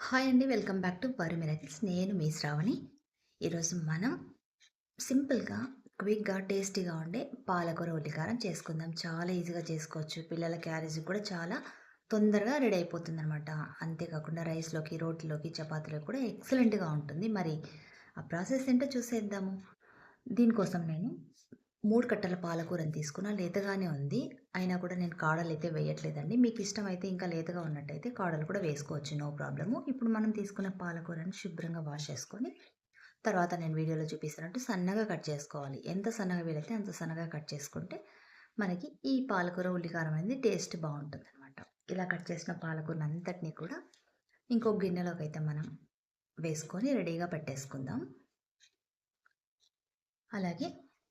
Hi అండి. Welcome back to Vaari miracles నేను మీ శ్రావణి. ఈరోజు మనం సింపుల్గా క్విక్గా టేస్టీగా ఉండే పాలకూర ఉల్లికారం చేసుకుందాం. చాలా ఈజీగా చేసుకోవచ్చు. పిల్లల క్యారేజ్ కూడా చాలా తొందరగా రెడీ అయిపోతుంది అనమాట అంతేకాకుండా రైస్లోకి రోటీలోకి చపాతీలోకి కూడా ఎక్సలెంట్గా ఉంటుంది. మరి ఆ ప్రాసెస్ ఏంటో చూసేద్దాము. దీనికోసం నేను మూడు కట్టల పాలకూరని తీసుకున్నా లేతగానే ఉంది. అయినా కూడా నేను కాడలు అయితే వేయట్లేదండి. మీకు ఇష్టమైతే ఇంకా లేతగా ఉన్నట్టయితే కాడలు కూడా వేసుకోవచ్చు నో ప్రాబ్లము. ఇప్పుడు మనం తీసుకున్న పాలకూరని శుభ్రంగా వాష్ చేసుకొని తర్వాత నేను వీడియోలో చూపిస్తున్నట్టు సన్నగా కట్ చేసుకోవాలి. ఎంత సన్నగా వీలైతే అంత సన్నగా కట్ చేసుకుంటే మనకి ఈ పాలకూర ఉల్లికారం అనేది టేస్ట్ బాగుంటుంది అనమాట ఇలా కట్ చేసిన పాలకూరని అంతటినీ కూడా ఇంకో గిన్నెలోకి అయితే మనం వేసుకొని రెడీగా పెట్టేసుకుందాం. అలాగే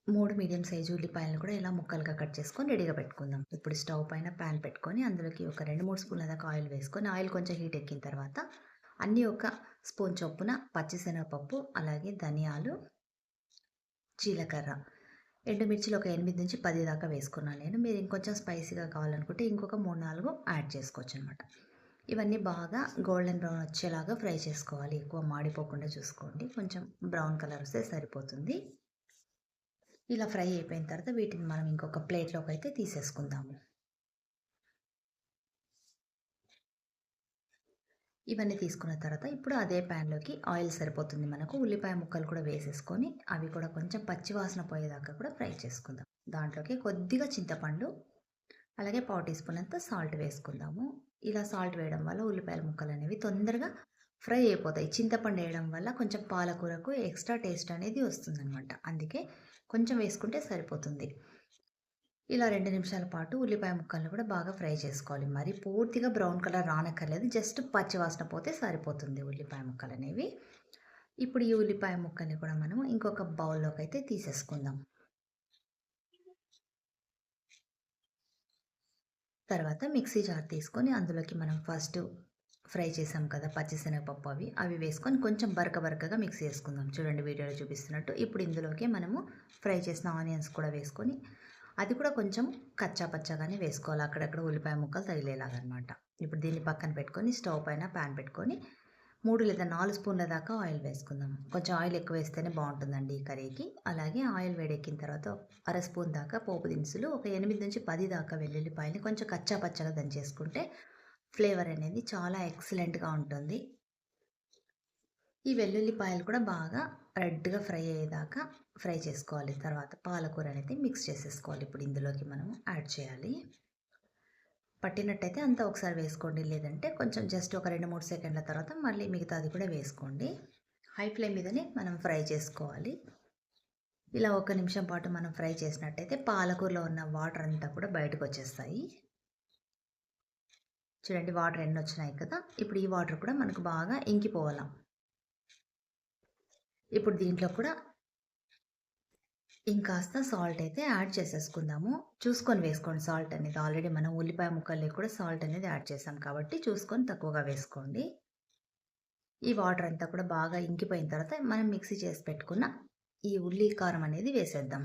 మూడు మీడియం సైజు ఉల్లిపాయలను కూడా ఇలా ముక్కలుగా కట్ చేసుకొని రెడీగా పెట్టుకుందాం. ఇప్పుడు స్టవ్ పైన ప్యాన్ పెట్టుకొని అందులోకి ఒక రెండు మూడు స్పూన్ల దాకా ఆయిల్ వేసుకొని ఆయిల్ కొంచెం హీట్ ఎక్కిన తర్వాత అన్నీ ఒక స్పూన్ చొప్పున పచ్చిశనగపప్పు అలాగే ధనియాలు జీలకర్ర. ఎండుమిర్చిలు ఒక ఎనిమిది నుంచి పది దాకా వేసుకున్నాను నేను. మీరు ఇంకొంచెం స్పైసీగా కావాలనుకుంటే ఇంకొక మూడు నాలుగు యాడ్ చేసుకోవచ్చు అనమాట ఇవన్నీ బాగా గోల్డెన్ బ్రౌన్ వచ్చేలాగా ఫ్రై చేసుకోవాలి. ఎక్కువ మాడిపోకుండా చూసుకోండి. కొంచెం బ్రౌన్ కలర్ వస్తే సరిపోతుంది. ఇలా ఫ్రై అయిపోయిన తర్వాత వీటిని మనం ఇంకొక ప్లేట్లోకి అయితే తీసేసుకుందాము. ఇవన్నీ తీసుకున్న తర్వాత ఇప్పుడు అదే ప్యాన్లోకి ఆయిల్ సరిపోతుంది మనకు. ఉల్లిపాయ ముక్కలు కూడా వేసేసుకొని అవి కూడా కొంచెం పచ్చివాసన పోయేదాకా కూడా ఫ్రై చేసుకుందాం. దాంట్లోకి కొద్దిగా చింతపండు అలాగే పావు టీ స్పూన్ అంతా సాల్ట్ వేసుకుందాము. ఇలా సాల్ట్ వేయడం వల్ల ఉల్లిపాయల ముక్కలు అనేవి తొందరగా ఫ్రై అయిపోతాయి. చింతపండు వేయడం వల్ల కొంచెం పాలకూరకు ఎక్స్ట్రా టేస్ట్ అనేది వస్తుందన్నమాట. అందుకే కొంచెం వేసుకుంటే సరిపోతుంది. ఇలా రెండు నిమిషాల పాటు ఉల్లిపాయ ముక్కలను కూడా బాగా ఫ్రై చేసుకోవాలి. మరి పూర్తిగా బ్రౌన్ కలర్ రానక్కర్లేదు. జస్ట్ పచ్చివాసన పోతే సరిపోతుంది ఉల్లిపాయ ముక్కలు అనేవి. ఇప్పుడు ఈ ఉల్లిపాయ ముక్కల్ని కూడా మనం ఇంకొక బౌల్లోకి అయితే తీసేసుకుందాం. తర్వాత మిక్సీ జార్ తీసుకొని అందులోకి మనం ఫస్ట్ ఫ్రై చేసాం కదా పచ్చిశనగపప్పు అవి. అవి వేసుకొని కొంచెం బరక బరకగా మిక్స్ చేసుకుందాం. చూడండి వీడియోలో చూపిస్తున్నట్టు. ఇప్పుడు ఇందులోకి మనము ఫ్రై చేసిన ఆనియన్స్ కూడా వేసుకొని అది కూడా కొంచెం కచ్చా పచ్చగానే వేసుకోవాలి. అక్కడక్కడ ఉల్లిపాయ ముక్కలు తగిలేలాగా అనమాట ఇప్పుడు దీన్ని పక్కన పెట్టుకొని స్టవ్ పైన ప్యాన్ పెట్టుకొని మూడు లేదా నాలుగు స్పూన్ల దాకా ఆయిల్ వేసుకుందాం. కొంచెం ఆయిల్ ఎక్కువ వేస్తేనే బాగుంటుందండి ఈ కర్రీకి. అలాగే ఆయిల్ వేడెక్కిన తర్వాత అర స్పూన్ దాకా పోపు దినుసులు ఒక ఎనిమిది నుంచి పది దాకా వెల్లుల్లిపాయలు కొంచెం కచ్చా పచ్చగా దంచేసుకుంటే ఫ్లేవర్ అనేది చాలా ఎక్సలెంట్గా ఉంటుంది. ఈ వెల్లుల్లిపాయలు కూడా బాగా రెడ్గా ఫ్రై అయ్యేదాకా ఫ్రై చేసుకోవాలి. తర్వాత పాలకూర అనేది మిక్స్ చేసేసుకోవాలి. ఇప్పుడు ఇందులోకి మనం యాడ్ చేయాలి. పట్టినట్టయితే అంతా ఒకసారి వేసుకోండి. లేదంటే కొంచెం జస్ట్ ఒక రెండు మూడు సెకండ్ల తర్వాత మళ్ళీ మిగతాది కూడా వేసుకోండి. హై ఫ్లేమ్ మీదనే మనం ఫ్రై చేసుకోవాలి. ఇలా ఒక నిమిషం పాటు మనం ఫ్రై చేసినట్టయితే పాలకూరలో ఉన్న వాటర్ అంతా కూడా బయటకు వచ్చేస్తాయి. చూడండి వాటర్ ఎన్ని వచ్చినాయి కదా. ఇప్పుడు ఈ వాటర్ కూడా మనకు బాగా ఇంకిపోవాలి. ఇప్పుడు దీంట్లో కూడా ఇంకాస్త సాల్ట్ అయితే యాడ్ చేసేసుకుందాము. చూసుకొని వేసుకోండి సాల్ట్ అనేది. ఆల్రెడీ మనం ఉల్లిపాయ ముక్కల్లో కూడా సాల్ట్ అనేది యాడ్ చేసాం కాబట్టి చూసుకొని తక్కువగా వేసుకోండి. ఈ వాటర్ అంతా కూడా బాగా ఇంకిపోయిన తర్వాత మనం మిక్సీ చేసి పెట్టుకున్న ఈ ఉల్లి కారం అనేది వేసేద్దాం.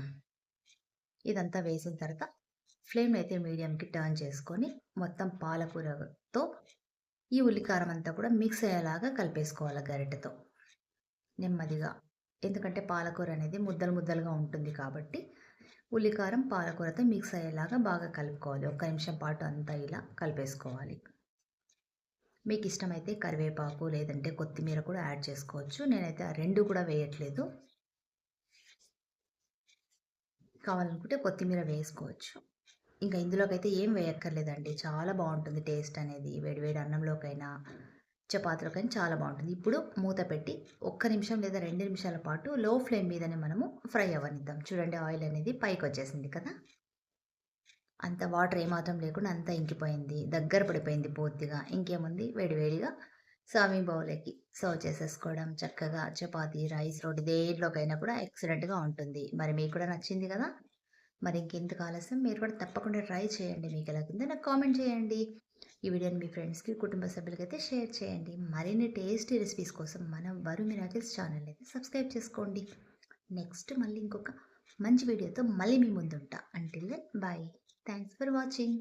ఇదంతా వేసిన తర్వాత ఫ్లేమ్ అయితే మీడియంకి టర్న్ చేసుకొని మొత్తం పాలకూరతో ఈ ఉల్లికారం అంతా కూడా మిక్స్ అయ్యేలాగా కలిపేసుకోవాలి గరిటెతో. నెమ్మదిగా. ఎందుకంటే పాలకూర అనేది ముద్దలు ముద్దలుగా ఉంటుంది కాబట్టి ఉల్లికారం పాలకూరతో మిక్స్ అయ్యేలాగా బాగా కలుపుకోవాలి. ఒక్క నిమిషం పాటు అంతా ఇలా కలిపేసుకోవాలి. మీకు ఇష్టమైతే కరివేపాకు లేదంటే కొత్తిమీర కూడా యాడ్ చేసుకోవచ్చు. నేనైతే ఆ రెండు కూడా వేయట్లేదు. కావాలనుకుంటే కొత్తిమీర వేసుకోవచ్చు. ఇంకా ఇందులోకైతే ఏం వేయక్కర్లేదండి. చాలా బాగుంటుంది టేస్ట్ అనేది. వేడివేడి అన్నంలోకైనా చపాతీలోకైనా చాలా బాగుంటుంది. ఇప్పుడు మూత పెట్టి ఒక్క నిమిషం లేదా రెండు నిమిషాల పాటు లో ఫ్లేమ్ మీదనే మనము ఫ్రై అవ్వనిద్దాం. చూడండి ఆయిల్ అనేది పైకి వచ్చేసింది కదా? అంత వాటర్ ఏమాత్రం లేకుండా అంతా ఇంకిపోయింది. దగ్గర పడిపోయింది పూర్తిగా. ఇంకేముంది? వేడివేడిగా సర్వింగ్ బౌల్కి సర్వ్ చేసేసుకోవడం. చక్కగా చపాతి రైస్ రోటి దేంట్లోకైనా కూడా ఎక్సలెంట్గా ఉంటుంది. మరి మీకు కూడా నచ్చింది కదా? మరి ఇంకెందుకు ఆలస్యం? మీరు కూడా తప్పకుండా ట్రై చేయండి. మీకు ఎలా కింద నాకు కామెంట్ చేయండి. ఈ వీడియోని మీ ఫ్రెండ్స్కి కుటుంబ సభ్యులకి అయితే షేర్ చేయండి. మరిన్ని టేస్టీ రెసిపీస్ కోసం మన వరు మిరాకిల్స్ ఛానల్ అయితే సబ్స్క్రైబ్ చేసుకోండి. నెక్స్ట్ మళ్ళీ ఇంకొక మంచి వీడియోతో మళ్ళీ మీ ముందుంటా. Until then bye thanks for watching